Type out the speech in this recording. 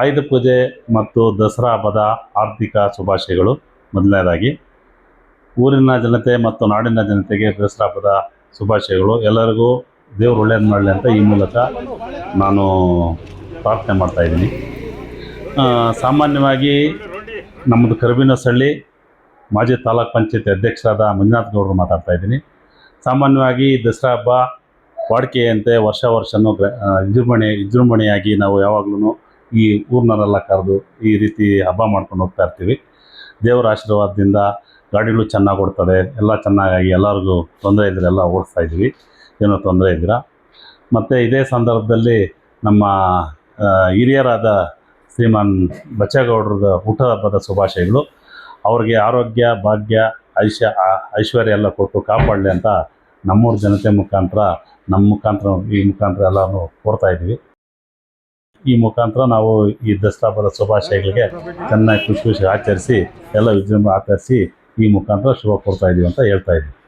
ಆಯುಧ ಪೂಜೆ ಮತ್ತು ದಸರಾ ಹಬ್ಬದ ಆರ್ಥಿಕ ಶುಭಾಶಯಗಳು. ಮೊದಲನೇದಾಗಿ ಊರಿನ ಜನತೆ ಮತ್ತು ನಾಡಿನ ಜನತೆಗೆ ದಸರಾ ಹಬ್ಬದ ಶುಭಾಶಯಗಳು. ಎಲ್ಲರಿಗೂ ದೇವರು ಒಳ್ಳೇದು ಮಾಡಲಿ ಅಂತ ಈ ಮೂಲಕ ನಾನು ಪ್ರಾರ್ಥನೆ ಮಾಡ್ತಾ ಇದ್ದೀನಿ. ಆ, ಸಾಮಾನ್ಯವಾಗಿ ನಮ್ಮದು ಕರಬಿನಸಳ್ಳಿ ಮಾಜಿ ತಾಲೂಕ್ ಪಂಚಾಯತ್ ಅಧ್ಯಕ್ಷರಾದ ಮಂಜುನಾಥ್ ಗೌಡರು ಮಾತಾಡ್ತಾ ಇದ್ದೀನಿ. ಸಾಮಾನ್ಯವಾಗಿ ದಸರಾ ಹಬ್ಬ ವಾಡಿಕೆಯಂತೆ ವರ್ಷ ವರ್ಷವೂ ವಿಜೃಂಭಣೆ ವಿಜೃಂಭಣೆಯಾಗಿ ನಾವು ಯಾವಾಗ್ಲೂ ಈ ಊರ್ನರೆಲ್ಲ ಕರೆದು ಈ ರೀತಿ ಹಬ್ಬ ಮಾಡ್ಕೊಂಡು ಹೋಗ್ತಾ ಇರ್ತೀವಿ. ದೇವರ ಆಶೀರ್ವಾದದಿಂದ ಗಾಡಿಗಳು ಚೆನ್ನಾಗಿ ಓಡ್ತದೆ. ಎಲ್ಲ ಚೆನ್ನಾಗಿ ಎಲ್ಲರಿಗೂ ತೊಂದರೆ ಇದ್ದರೆ ಎಲ್ಲ ಓಡಿಸ್ತಾ ಇದ್ವಿ ಏನೋ ತೊಂದರೆ ಇದ್ದೀರ ಮತ್ತು ಇದೇ ಸಂದರ್ಭದಲ್ಲಿ ನಮ್ಮ ಹಿರಿಯರಾದ ಶ್ರೀಮಾನ್ ಬಚ್ಚೇಗೌಡ್ರದ ಹುಟ್ಟುಹಬ್ಬದ ಶುಭಾಶಯಗಳು. ಅವ್ರಿಗೆ ಆರೋಗ್ಯ, ಭಾಗ್ಯ ಐಶ್ಯ ಐಶ್ವರ್ಯ ಎಲ್ಲ ಕೊಟ್ಟು ಕಾಪಾಡಲಿ ಅಂತ ನಮ್ಮೂರ ಜನತೆ ಮುಖಾಂತರ, ನಮ್ಮ ಮುಖಾಂತರ ಈ ಮುಖಾಂತರ ಎಲ್ಲರೂ ಕೋರ್ತಾ ಇದ್ದೀವಿ. ಈ ಮುಖಾಂತರ ನಾವು ಈ ದಸರಾ ಶುಭಾಶಯಗಳಿಗೆ ಚೆನ್ನಾಗಿ ಖುಷಿ ಖುಷಿ ಆಚರಿಸಿ, ಎಲ್ಲ ವಿಜೃಂಭಣೆ ಆಚರಿಸಿ ಈ ಮುಖಾಂತರ ಶುಭ ಕೊಡ್ತಾ ಇದೀವಿ ಅಂತ ಹೇಳ್ತಾ ಇದ್ದೀವಿ